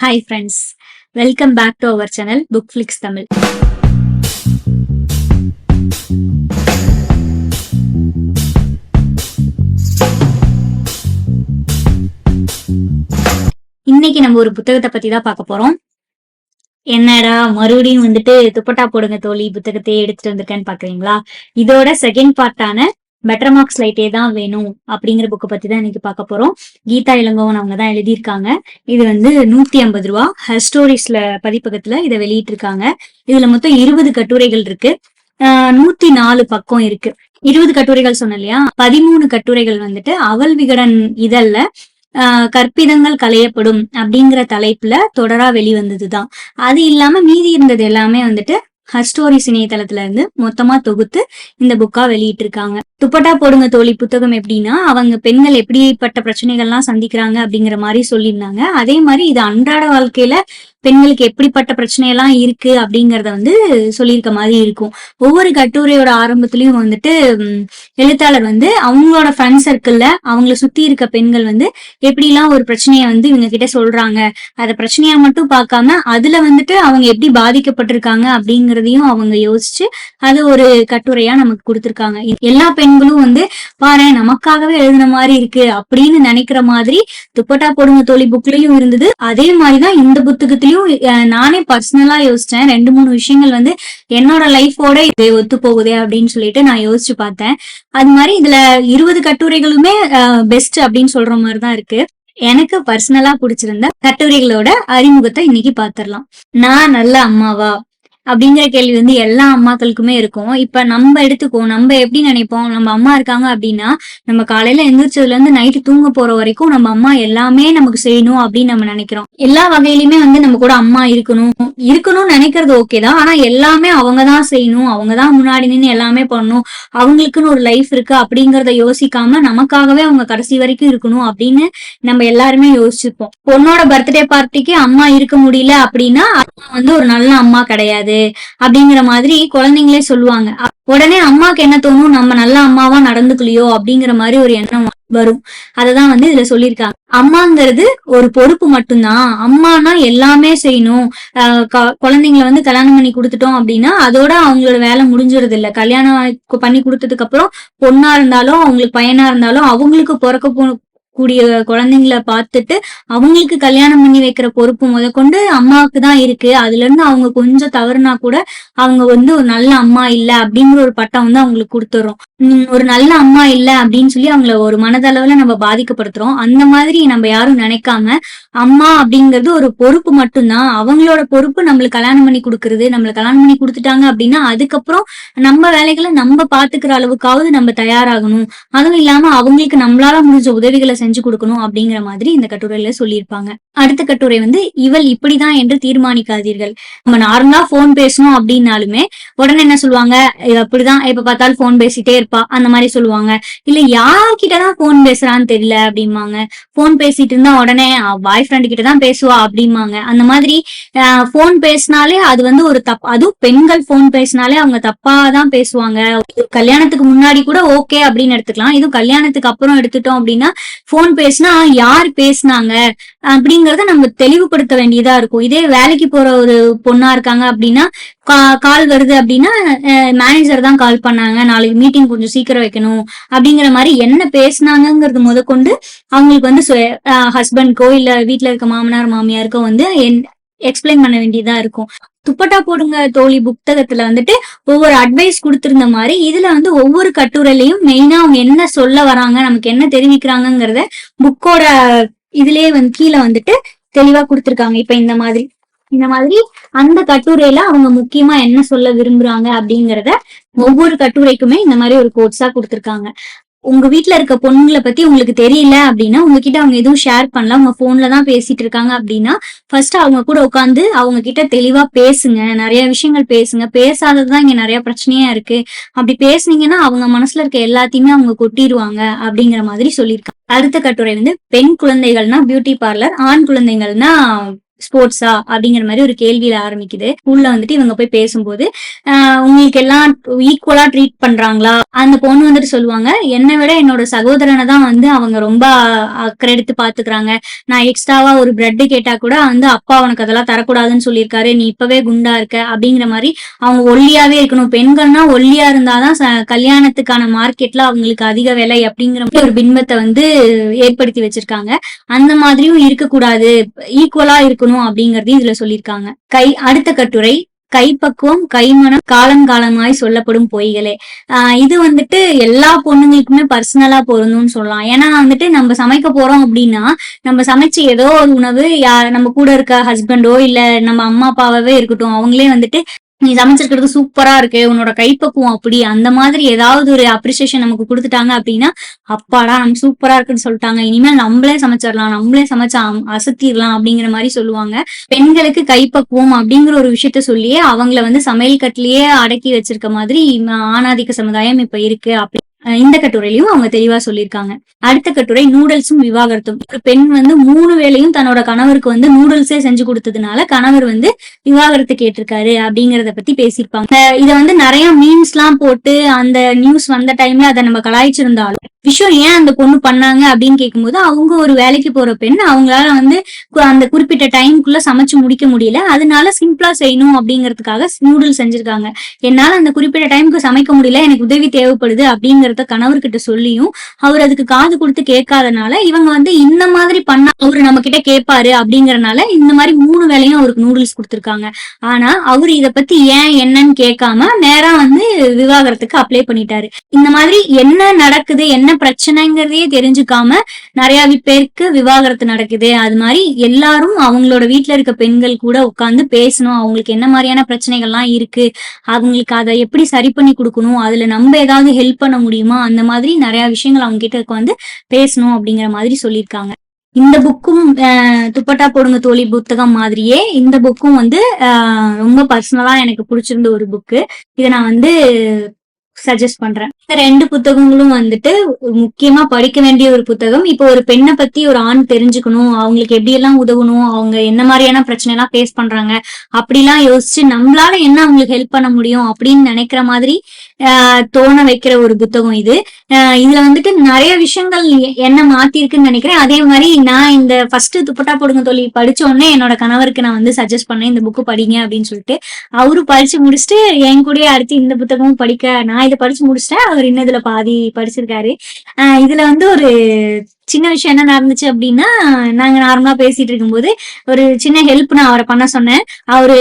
Hi friends welcome back to our channel Book Flix Tamil இன்னைக்கு நம்ம ஒரு புத்தகத்தை பத்தி தான் பார்க்க போறோம். என்னடா மறுபடியும் வந்துட்டு துப்பட்டா போடுங்க தோழி புத்தகத்தையே எடுத்துட்டு வந்திருக்கேன்னு பாக்குறீங்களா இதோட செகண்ட் பார்ட்டான மெட்ரமாக்ஸ் லைட்டே தான் வேணும் அப்படிங்கிற புக்கை பத்தி தான் இன்னைக்கு பார்க்க போறோம். கீதா இளங்கோவன் அவங்க தான் எழுதியிருக்காங்க. இது வந்து நூத்தி ஐம்பது ரூபா. ஹர் ஸ்டோரிஸ்ல பதிப்பகத்துல இதை வெளியிட்டிருக்காங்க. இதுல மொத்தம் இருபது கட்டுரைகள் இருக்கு. ஆஹ் நூத்தி நாலு பக்கம் இருக்கு. இருபது கட்டுரைகள் சொன்னேன் இல்லையா? பதிமூணு கட்டுரைகள் வந்துட்டு அவல் விகடன் இதழ்ல ஆஹ் கற்பிதங்கள் களையப்படும் அப்படிங்கிற தலைப்புல தொடரா வெளிவந்ததுதான். அது இல்லாம மீதி இருந்தது எல்லாமே வந்துட்டு ஹர் ஸ்டோரிஸ் இணையதளத்துல இருந்து மொத்தமா தொகுத்து இந்த புக்கா வெளியிட்டிருக்காங்க. துப்பட்டா போடுங்க தோழி புத்தகம் எப்படின்னா அவங்க பெண்கள் எப்படிப்பட்ட பிரச்சனைகள்லாம் சந்திக்கிறாங்க அப்படிங்கிற மாதிரி சொல்லியிருந்தாங்க. அதே மாதிரி இது அன்றாட வாழ்க்கையில பெண்களுக்கு எப்படிப்பட்ட பிரச்சனையெல்லாம் இருக்கு அப்படிங்கறத வந்து சொல்லியிருக்க மாதிரி இருக்கும். ஒவ்வொரு கட்டுரையோட ஆரம்பத்திலயும் வந்துட்டு எழுத்தாளர் வந்து அவங்களோட ஃப்ரெண்ட் சர்க்கிள்ல அவங்கள சுத்தி இருக்க பெண்கள் வந்து எப்படிலாம் ஒரு பிரச்சனைய வந்து இவங்க கிட்ட சொல்றாங்க அத பிரச்சனையா மட்டும் பார்க்காம அதுல வந்துட்டு அவங்க எப்படி பாதிக்கப்பட்டிருக்காங்க அப்படிங்கறதையும் அவங்க யோசிச்சு அது ஒரு கட்டுரையா நமக்கு கொடுத்திருக்காங்க. எல்லா பெண்களும் வந்து பாரு நமக்காகவே எழுதின மாதிரி இருக்கு அப்படின்னு நினைக்கிற மாதிரி துப்பட்டா போடுங்க தோழி புக்லயும் இருந்தது. அதே மாதிரிதான் இந்த புத்தகத்திலயும் இதுலயும் நானே பர்சனலா யோசிச்சேன். ரெண்டு மூணு விஷயங்கள் வந்து என்னோட லைஃபோட இது ஒத்து போகுதே அப்படின்னு சொல்லிட்டு நான் யோசிச்சு பார்த்தேன். அது மாதிரி இதுல இருபது கட்டுரைகளுமே பெஸ்ட் அப்படின்னு சொல்ற மாதிரி தான் இருக்கு. எனக்கு பர்சனலா பிடிச்சிருந்த கட்டுரைகளோட அறிமுகத்தை இன்னைக்கு பாத்திரலாம். நான் நல்ல அம்மாவா? அப்படிங்கிற கேள்வி வந்து எல்லா அம்மாக்களுக்குமே இருக்கும். இப்ப நம்ம எடுத்துக்கோ நம்ம எப்படி நினைப்போம்? நம்ம அம்மா இருக்காங்க அப்படின்னா நம்ம காலையில எந்திரிச்சதுல இருந்து நைட்டு தூங்க போற வரைக்கும் நம்ம அம்மா எல்லாமே நமக்கு செய்யணும் அப்படின்னு நம்ம நினைக்கிறோம். எல்லா வகையிலுமே வந்து நம்ம கூட அம்மா இருக்கணும். இருக்கணும்னு நினைக்கிறது ஓகே தான். ஆனா எல்லாமே அவங்க தான் செய்யணும். அவங்க தான் முன்னாடி நின்று எல்லாமே பண்ணணும். அவங்களுக்குன்னு ஒரு லைஃப் இருக்கு அப்படிங்கறத யோசிக்காம நமக்காகவே அவங்க கடைசி வரைக்கும் இருக்கணும் அப்படின்னு நம்ம எல்லாருமே யோசிச்சுப்போம் பொண்ணோட பர்த்டே பார்ட்டிக்கு அம்மா இருக்க முடியல அப்படின்னா அம்மா வந்து ஒரு நல்ல அம்மா கிடையாது. அப்படிங்கிற மாதிரி குழந்தைங்களே சொல்லுவாங்க. உடனே அம்மாக்கு என்ன தோணும்? நம்ம நல்ல அம்மாவா நடந்துக்கலையோ அப்படிங்கிற மாதிரி ஒரு எண்ணம் வரும். அததான் வந்து இதுல சொல்லியிருக்காங்க. அம்மாங்கிறது ஒரு பொறுப்பு மட்டும்தான். அம்மானா எல்லாமே செய்யணும். ஆஹ் வந்து கல்யாணம் பண்ணி கொடுத்துட்டோம் அப்படின்னா அதோட அவங்களோட வேலை முடிஞ்சுறது இல்ல கல்யாணம் பண்ணி கொடுத்ததுக்கு அப்புறம் பொண்ணா இருந்தாலும் அவங்களுக்கு பையனா இருந்தாலும் அவங்களுக்கு பிறக்க கூடிய குழந்தைங்கள பார்த்துட்டு அவங்களுக்கு கல்யாணம் பண்ணி வைக்கிற பொறுப்பு முதற்கொண்டு அம்மாவுக்கு தான் இருக்கு. அதுல இருந்து அவங்க கொஞ்சம் தவறுனா கூட அவங்க வந்து ஒரு நல்ல அம்மா இல்ல அப்படிங்கிற ஒரு பட்டம் வந்து அவங்களுக்கு கொடுத்துறோம். உம் ஒரு நல்ல அம்மா இல்ல அப்படின்னு சொல்லி அவங்கள ஒரு மனதளவுல நம்ம பாதிக்கப்படுத்துறோம். அந்த மாதிரி நம்ம யாரும் நினைக்காம அம்மா அப்படிங்கிறது ஒரு பொறுப்பு மட்டும்தான். அவங்களோட பொறுப்பு நம்மளுக்கு கல்யாணம் பண்ணி கொடுக்கறது. நம்மள கல்யாணம் பண்ணி கொடுத்துட்டாங்க அப்படின்னா அதுக்கப்புறம் நம்ம வேலைகளை நம்ம பாத்துக்கிற அளவுக்காவது நம்ம தயாராகணும். அதுவும் இல்லாம அவங்களுக்கு நம்மளால முடிஞ்ச உதவிகளை செஞ்சு கொடுக்கணும் அப்படிங்கிற மாதிரி இந்த கட்டுரையில சொல்லியிருப்பாங்க. அடுத்த கட்டுரை வந்து இவள் இப்படிதான் என்று தீர்மானிக்காதீர்கள். நம்ம நார்மலா போன் பேசணும் அப்படின்னாலுமே உடனே என்ன சொல்லுவாங்க? அப்படிதான் எப்ப பார்த்தாலும் போன் பேசிட்டே இருப்பா. அந்த மாதிரி சொல்லுவாங்க. இல்ல யார்கிட்டதான் போன் பேசுறான்னு தெரியல அப்படிம்பாங்க. போன் பேசிட்டு இருந்தா உடனே பாய் ஃப்ரெண்ட் கிட்ட தான் பேசுவா அப்படிம்பாங்க. அந்த மாதிரி போன் பேசினாலே அது வந்து ஒரு தப் அதுவும் பெண்கள் போன் பேசினாலே அவங்க தப்பா தான் பேசுவாங்க. கல்யாணத்துக்கு முன்னாடி கூட ஓகே அப்படின்னு எடுத்துக்கலாம். இதுவும் கல்யாணத்துக்கு அப்புறம் எடுத்துட்டோம் அப்படின்னா போன் பேசினா யார் பேசுனாங்க? அப்படிங்கறத நம்ம தெளிவுபடுத்த வேண்டியதா இருக்கும். இதே வேலைக்கு போற ஒரு பொண்ணா இருக்காங்க அப்படின்னா கா- கால் வருது அப்படின்னா மேனேஜர் தான் கால் பண்ணாங்க. நாளைக்கு மீட்டிங் கொஞ்சம் சீக்கிரம் வைக்கணும். அப்படிங்கிற மாதிரி என்ன பேசுனாங்கங்கிறது முதற்கொண்டு அவங்களுக்கு வந்து ஹஸ்பண்ட்க்கோ இல்ல வீட்டுல இருக்க மாமனார் மாமியாருக்கோ வந்து எக்ஸ்பிளைன் பண்ண வேண்டியதா இருக்கும். துப்பட்டா போடுங்க தோழி புத்தகத்துல வந்துட்டு ஒவ்வொரு அட்வைஸ் கொடுத்திருந்த மாதிரி இதுல வந்து ஒவ்வொரு கட்டுரையிலையும் மெயினா அவங்க என்ன சொல்ல வராங்க நமக்கு என்ன தெரிவிக்கிறாங்கிறத புக்கோட இதுலயே வந்து கீழே வந்துட்டு தெளிவா கொடுத்துருக்காங்க. இப்ப இந்த மாதிரி இந்த மாதிரி அந்த கட்டுரையில அவங்க முக்கியமா என்ன சொல்ல விரும்புறாங்க அப்படிங்கறத ஒவ்வொரு கட்டுரைக்குமே இந்த மாதிரி ஒரு கோட்ஸா கொடுத்துருக்காங்க. உங்க வீட்டுல இருக்க பொண்ணுங்களை பத்தி உங்களுக்கு தெரியல அப்படின்னா உங்ககிட்ட அவங்க எதுவும் ஷேர் பண்ணல உங்க போன்ல தான் பேசிட்டு இருக்காங்க அப்படின்னா ஃபர்ஸ்ட் அவங்க கூட உட்காந்து அவங்க கிட்ட தெளிவா பேசுங்க. நிறைய விஷயங்கள் பேசுங்க. பேசாததுதான் இங்க நிறைய பிரச்சனையா இருக்கு. அப்படி பேசுனீங்கன்னா அவங்க மனசுல இருக்க எல்லாத்தையுமே அவங்க கொட்டிடுவாங்க அப்படிங்கிற மாதிரி சொல்லியிருக்காங்க. அடுத்த கட்டுரை வந்து பெண் குழந்தைகள்னா பியூட்டி பார்லர் ஆண் குழந்தைகள்னா ஸ்போர்ட்ஸா அப்படிங்கிற மாதிரி ஒரு கேள்வியில ஆரம்பிக்குது. ஸ்கூல்ல வந்துட்டு இவங்க போய் பேசும்போது ஆஹ் உங்களுக்கு எல்லாம் ஈக்குவலா ட்ரீட் பண்றாங்களா? அந்த பொண்ணு வந்துட்டு சொல்லுவாங்க என்னை விட என்னோட சகோதரனை தான் வந்து அவங்க ரொம்ப அக்கறை எடுத்து பாத்துக்கிறாங்க. நான் எக்ஸ்ட்ராவா ஒரு பிரெட் கேட்டா கூட வந்து அப்பா உனக்கு அதெல்லாம் தரக்கூடாதுன்னு சொல்லியிருக்காரு. நீ இப்பவே குண்டா இருக்க. அப்படிங்கிற மாதிரி அவங்க ஒல்லியாவே இருக்கணும். பெண்கள்னா ஒல்லியா இருந்தாதான் கல்யாணத்துக்கான மார்க்கெட்ல அவங்களுக்கு அதிக விலை அப்படிங்கிற மாதிரி ஒரு பின்பத்தை வந்து ஏற்படுத்தி வச்சிருக்காங்க. அந்த மாதிரியும் இருக்கக்கூடாது. ஈக்குவலா இருக்கணும். அப்படிங்கறதையும் இதுல சொல்லியிருக்காங்க. கை அடுத்த கட்டுரை கைப்பக்குவம் கைமணம் காலங்காலமாய் சொல்லப்படும் பொய்களே. ஆஹ் இது வந்துட்டு எல்லா பொண்ணுங்களுக்குமே பர்சனலா பொருந்தும்னு சொல்லலாம். ஏன்னா வந்துட்டு நம்ம சமைக்க போறோம் அப்படின்னா நம்ம சமைச்ச ஏதோ ஒரு உணவு யார் நம்ம கூட இருக்க ஹஸ்பண்டோ இல்ல நம்ம அம்மா அப்பாவே இருக்கட்டும் அவங்களே வந்துட்டு நீ சமைச்சிருக்கிறது சூப்பரா இருக்கு உன்னோட கைப்பக்குவம் அப்படி அந்த மாதிரி ஏதாவது ஒரு அப்ரிசியேஷன் நமக்கு கொடுத்துட்டாங்க அப்படின்னா அப்பாடா நம்ம சூப்பரா இருக்குன்னு சொல்லிட்டாங்க. இனிமேல் நம்மளே சமைச்சிடலாம் நம்மளே சமைச்சா அம்- அசத்திடலாம் அப்படிங்கிற மாதிரி சொல்லுவாங்க. பெண்களுக்கு கைப்பக்குவம் அப்படிங்கிற ஒரு விஷயத்த சொல்லியே அவங்கள வந்து சமையல் கட்டிலேயே அடக்கி வச்சிருக்க மாதிரி ஆணாதிக்க சமுதாயம் இப்ப இருக்கு அப்படி. இந்த கட்டுரையிலையும் அவங்க தெளிவா சொல்லியிருக்காங்க. அடுத்த கட்டுரை நூடுல்ஸும் விவாகரத்தும். ஒரு பெண் வந்து மூணு வேளையும் தன்னோட கணவருக்கு வந்து நூடுல்ஸே செஞ்சு கொடுத்ததுனால கணவர் வந்து விவாகரத்து கேட்டிருக்காரு அப்படிங்கறத பத்தி பேசியிருப்பாங்க. இதை வந்து நிறைய மீன்ஸ் எல்லாம் போட்டு அந்த நியூஸ் வந்த டைம்ல அதை நம்ம கலாய்ச்சிருந்தாலும் விஷயம் ஏன் அந்த பொண்ணு பண்ணாங்க அப்படின்னு கேட்கும்போது அவங்க ஒரு வேலைக்கு போற பெண் அவங்களால வந்து அந்த குறிப்பிட்ட டைமுக்குள்ள சமைச்சு முடிக்க முடியல. அதனால சிம்பிளா செய்யணும் அப்படிங்கறதுக்காக நூடுல்ஸ் செஞ்சிருக்காங்க. என்னால அந்த குறிப்பிட்ட டைமுக்கு சமைக்க முடியல எனக்கு உதவி தேவைப்படுது அப்படிங்கறத கணவர்கிட்ட சொல்லியும் அவர் அதுக்கு காது கொடுத்து கேட்காதனால இவங்க வந்து இந்த மாதிரி பண்ணா அவரு நம்ம கிட்ட கேட்பாரு அப்படிங்கறனால இந்த மாதிரி மூணு வேலையும் அவருக்கு நூடுல்ஸ் கொடுத்துருக்காங்க. ஆனா அவரு இத பத்தி ஏன் என்னன்னு கேட்காம நேரா வந்து விவாகரத்துக்கு அப்ளை பண்ணிட்டாரு. இந்த மாதிரி என்ன நடக்குது என்ன என்ன பிரச்சனைங்கிறதையே தெரிஞ்சுக்காம நிறைய பேருக்கு விவாகரத்து நடக்குது. அது மாதிரி எல்லாரும் அவங்களோட வீட்டுல இருக்க பெண்கள் கூட உட்காந்து பேசணும். அவங்களுக்கு என்ன மாதிரியான பிரச்சனைகள்லாம் இருக்கு? அவங்களுக்கு அதை எப்படி சரி பண்ணி கொடுக்கணும்? அதுல நம்ம ஏதாவது ஹெல்ப் பண்ண முடியுமா? அந்த மாதிரி நிறைய விஷயங்கள் அவங்க கிட்ட உட்காந்து பேசணும் அப்படிங்கிற மாதிரி சொல்லியிருக்காங்க. இந்த புக்கும் துப்பட்டா போடுங்க தோழி புத்தகம் மாதிரியே இந்த புக்கும் வந்து ரொம்ப பர்சனலா எனக்கு பிடிச்சிருந்த ஒரு புக்கு இதை நான் வந்து சஜஸ்ட் பண்றேன். ரெண்டு புத்தகங்களும் வந்துட்டு முக்கியமா படிக்க வேண்டிய ஒரு புத்தகம். இப்போ ஒரு பெண்ணை பத்தி ஒரு ஆண் தெரிஞ்சுக்கணும். அவங்களுக்கு எப்படி எல்லாம் உதவணும்? அவங்க என்ன மாதிரியான பிரச்சனை எல்லாம் ஃபேஸ் பண்றாங்க? அப்படிலாம் யோசிச்சு நம்மளால என்ன அவங்களுக்கு ஹெல்ப் பண்ண முடியும் அப்படின்னு நினைக்கிற மாதிரி தோண வைக்கிற ஒரு புத்தகம் இது. ஆஹ், இதுல வந்துட்டு நிறைய விஷயங்கள் என்ன மாத்திருக்குன்னு நினைக்கிறேன். அதே மாதிரி நான் இந்த ஃபர்ஸ்ட் துப்பட்டா போடுங்க தோழி படிச்ச உடனே என்னோட கணவருக்கு நான் வந்து சஜஸ்ட் பண்ணேன் இந்த புக்கு படிங்க அப்படின்னு சொல்லிட்டு. அவரு படிச்சு முடிச்சுட்டு என் கூட அடுத்து இந்த புத்தகமும் படிக்க நான் இதை படிச்சு முடிச்சிட்டேன். அவர் இன்னும் இதுல பாதி படிச்சிருக்காரு. ஆஹ் இதுல வந்து ஒரு சின்ன விஷயம் என்ன நடந்துச்சு அப்படின்னா நாங்க நார்மலா பேசிட்டு இருக்கும்போது ஒரு சின்ன ஹெல்ப் நான் அவரை பண்ண சொன்னேன். அவரு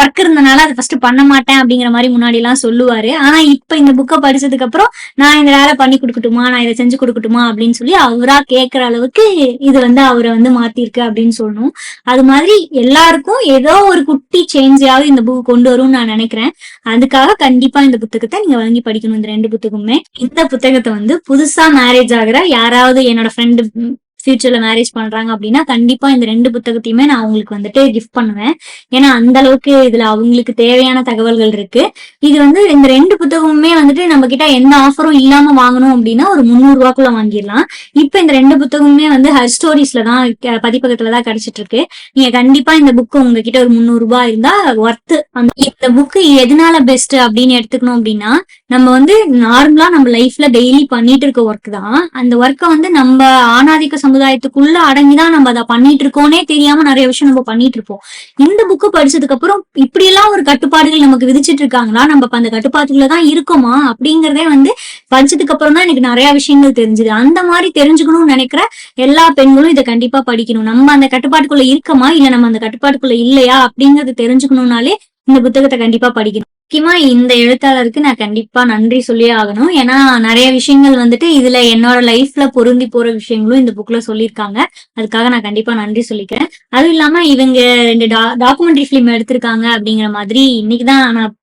ஒர்க் இருந்தனால அதை ஃபர்ஸ்ட் பண்ண மாட்டேன் அப்படிங்கிற மாதிரி முன்னாடி எல்லாம் சொல்லுவாரு. ஆனா இப்ப இந்த புக்கை படிச்சதுக்கு அப்புறம் நான் இந்த வேலை பண்ணி கொடுக்கட்டுமா? நான் இதை செஞ்சு கொடுக்கட்டுமா? அப்படின்னு சொல்லி அவரா கேட்கற அளவுக்கு இது வந்து அவரை வந்து மாத்திருக்கு அப்படின்னு சொல்லணும். அது மாதிரி எல்லாருக்கும் ஏதோ ஒரு குட்டி சேஞ்சாவது இந்த புக் கொண்டு வரும்னு நான் நினைக்கிறேன். அதுக்காக கண்டிப்பா இந்த புத்தகத்தை நீங்க வாங்கி படிக்கணும் இந்த ரெண்டு புத்தகமுமே. இந்த புத்தகத்தை வந்து புதுசா மேரேஜ் ஆகுற யாராவது என்னோட ஃப்ரெண்ட் and ஃபியூச்சர்ல மேரேஜ் பண்றாங்க அப்படின்னா கண்டிப்பா இந்த ரெண்டு புத்தகத்தையுமே நான் அவங்களுக்கு வந்துட்டு கிஃப்ட் பண்ணுவேன். ஏன்னா அந்த அளவுக்கு இதுல அவங்களுக்கு தேவையான தகவல்கள் இருக்கு. இது வந்து இந்த ரெண்டு புத்தகமுமே வந்துட்டு நம்ம கிட்ட எந்த ஆஃபரும் இல்லாம வாங்கணும் அப்படின்னா ஒரு முந்நூறு ரூபாக்குள்ள வாங்கிடலாம். இப்ப இந்த ரெண்டு புத்தகமுமே வந்து ஹர் ஸ்டோரிஸ்ல தான் க- பதிப்பகத்துல தான் கிடைச்சிட்டு இருக்கு நீங்க கண்டிப்பா இந்த புக் உங்ககிட்ட ஒரு முந்நூறு ரூபாய் இருந்தா ஒர்த்து அந்த இந்த புக்கு எதனால பெஸ்ட் அப்படின்னு எடுத்துக்கணும் அப்படின்னா நம்ம வந்து நார்மலா நம்ம லைஃப்ல டெய்லி பண்ணிட்டு இருக்க ஒர்க் தான். அந்த ஒர்க்கை வந்து நம்ம ஆணாதிக்க சமுதாயத்துக்குள்ள அடங்கிதான் நம்ம அதை பண்ணிட்டு இருக்கோனே தெரியாம நிறைய விஷயம் நம்ம பண்ணிட்டு இருப்போம். இந்த புக்கு படிச்சதுக்கு அப்புறம் இப்படி எல்லாம் ஒரு கட்டுப்பாடுகள் நமக்கு விதிச்சிட்டு இருக்காங்களா? நம்ம அந்த கட்டுப்பாட்டுக்குள்ள தான் இருக்கோமா? அப்படிங்கறதே வந்து படிச்சதுக்கு அப்புறம் தான் எனக்கு நிறைய விஷயங்கள் தெரிஞ்சுது. அந்த மாதிரி தெரிஞ்சுக்கணும்னு நினைக்கிற எல்லா பெண்களும் இதை கண்டிப்பா படிக்கணும். நம்ம அந்த கட்டுப்பாட்டுக்குள்ள இருக்கமா? இல்ல நம்ம அந்த கட்டுப்பாட்டுக்குள்ள இல்லையா? அப்படிங்கறது தெரிஞ்சுக்கணும்னாலே இந்த புத்தகத்தை கண்டிப்பா படிக்கணும். முக்கியமா இந்த எழுத்தாளருக்கு நான் கண்டிப்பா நன்றி சொல்லியே ஆகணும். ஏன்னா நிறைய விஷயங்கள் வந்துட்டு இதுல என்னோட லைஃப்ல பொருந்தி போற விஷயங்களும் இந்த புக்ல சொல்லியிருக்காங்க. அதுக்காக நான் கண்டிப்பா நன்றி சொல்லிக்கிறேன். அதுவும் இல்லாம இவங்க ரெண்டு டாக்குமெண்ட்ரி ஃபிலிம் எடுத்திருக்காங்க அப்படிங்கிற மாதிரி இன்னைக்குதான் நான்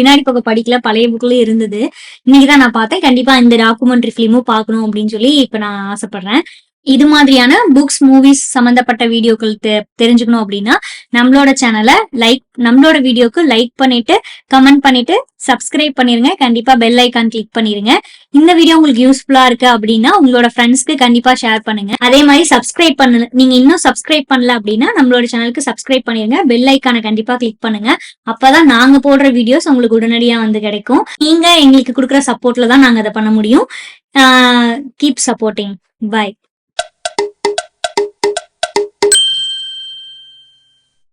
பின்னாடி பக்கம் படிக்கல பழைய புக்ல இருந்தது. இன்னைக்குதான் நான் பார்த்தேன். கண்டிப்பா இந்த டாக்குமெண்ட்ரி ஃபிலிமும் பார்க்கணும் அப்படின்னு சொல்லி இப்ப நான் ஆசைப்படுறேன். இது மாதிரியான புக்ஸ் மூவிஸ் சம்பந்தப்பட்ட வீடியோக்கள் தெ- தெரிஞ்சுக்கணும் அப்படின்னா நம்மளோட சேனலை லைக் நம்மளோட வீடியோக்கு லைக் பண்ணிட்டு கமெண்ட் பண்ணிட்டு சப்ஸ்கிரைப் பண்ணிருங்க. கண்டிப்பா பெல் ஐக்கான் கிளிக் பண்ணிருங்க. இந்த வீடியோ உங்களுக்கு யூஸ்ஃபுல்லா இருக்கு அப்படின்னா உங்களோட ஃப்ரெண்ட்ஸ்க்கு கண்டிப்பா ஷேர் பண்ணுங்க. அதே மாதிரி சப்ஸ்கிரைப் பண்ணல நீங்க இன்னும் சப்ஸ்கிரைப் பண்ணல அப்படின்னா நம்மளோட சேனலுக்கு சப்ஸ்கிரைப் பண்ணிருங்க. பெல் ஐக்கானை கண்டிப்பா கிளிக் பண்ணுங்க. அப்பதான் நாங்க போடுற வீடியோஸ் உங்களுக்கு உடனடியா வந்து கிடைக்கும். நீங்க எங்களுக்கு கொடுக்குற சப்போர்ட்ல தான் நாங்க அதை பண்ண முடியும். Keep supporting by